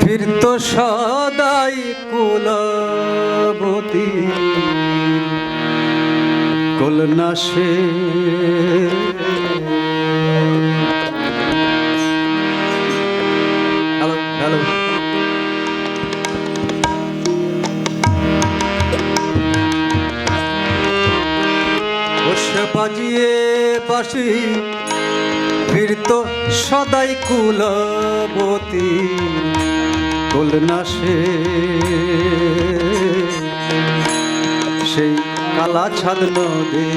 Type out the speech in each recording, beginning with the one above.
ফির তো সদাই কুলবতী। কুলনাশে বসে বাজিয়ে বাসি ফিরত সদাই কুলবতী। কুলনাশে সেই কালা ছাদ নদে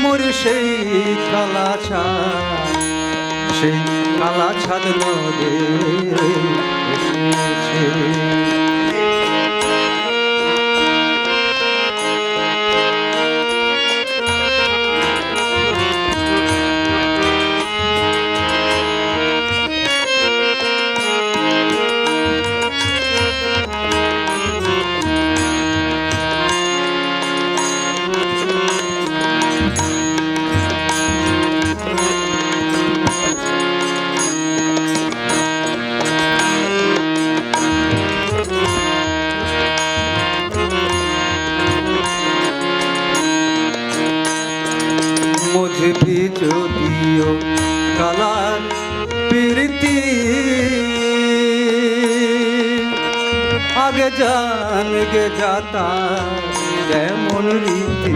মোর সেই কালা ছাদ, সেই কালা ছাদ নদে মুঝবি যদিও কালার প্রীতি। আগে জান গে যাতা যেমন রীতি।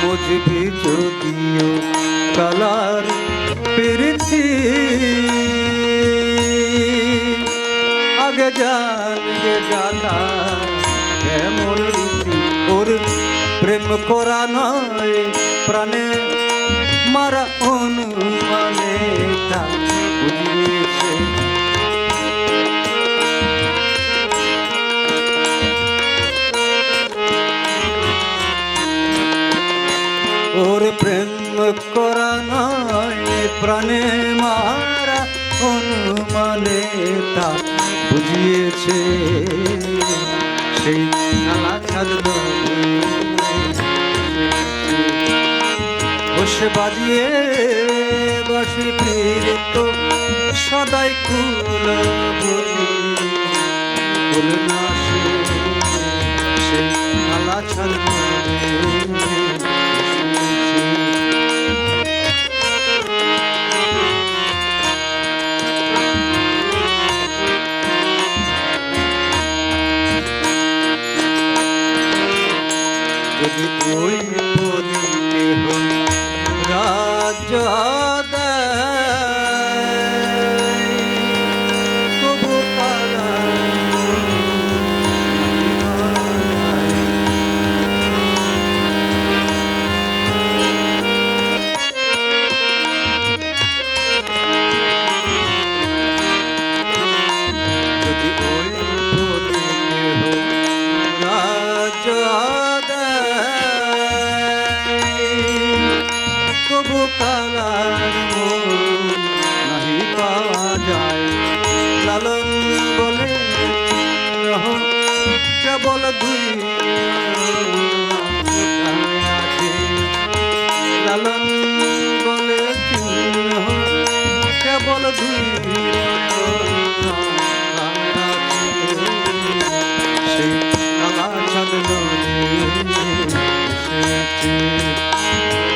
মুঝবি যদিও কালার প্রীতি। আগে জানগে জানা, কেমন রীতি ওর প্রেম করা নয়, প্রাণে মারা অনুমানে তা ওর প্রেম করা নয়, প্রাণে মারা অনুমানে তা বুঝিয়েছে সেই বসে বাজিয়ে বসে ফিরত সদাই কুল নাশে সেই কালা ছাদ কেবল দুই লালন বলে কেবল দুই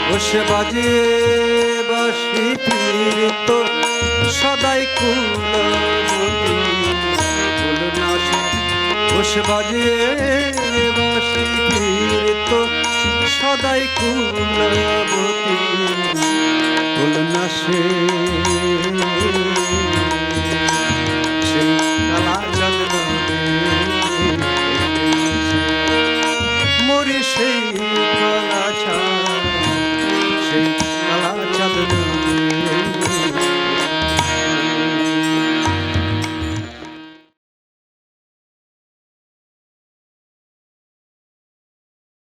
বসে বাজে বাসি ফিরিত সদাই কুল বসে বাজে বাসি তো সদাই কুলবতী